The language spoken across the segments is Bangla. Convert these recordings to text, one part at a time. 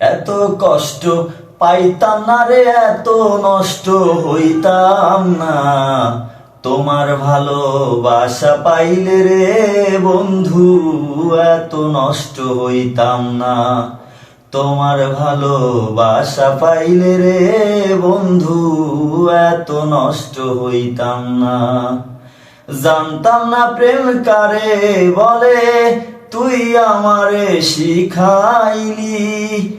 এত কষ্ট পাইতাম না রে, এত নষ্ট হইতাম না। তোমার ভালোবাসা পাইলে রে বন্ধু, এত নষ্ট হইতাম না। তোমার ভালোবাসা পাইলে রে বন্ধু, এত নষ্ট হইতাম না। জানতাম না প্রেম কারে বলে, তুই আমারে শিখাইলি।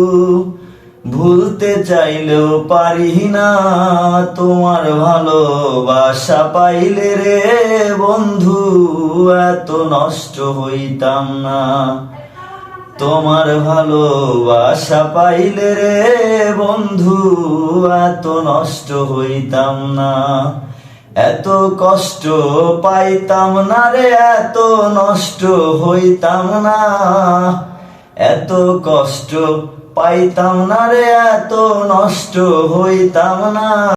ভুলতে চাইলেও পারি না। তোমার ভালোবাসা পাইলে রে বন্ধু, এত নষ্ট হইতাম না। তোমার ভালোবাসা পাইলে রে বন্ধু, এত নষ্ট হইতাম না। এত কষ্ট পাইতাম না রে, এত নষ্ট হইতাম না। এত কষ্ট পাইতাম না রে এত নষ্ট হইতাম না।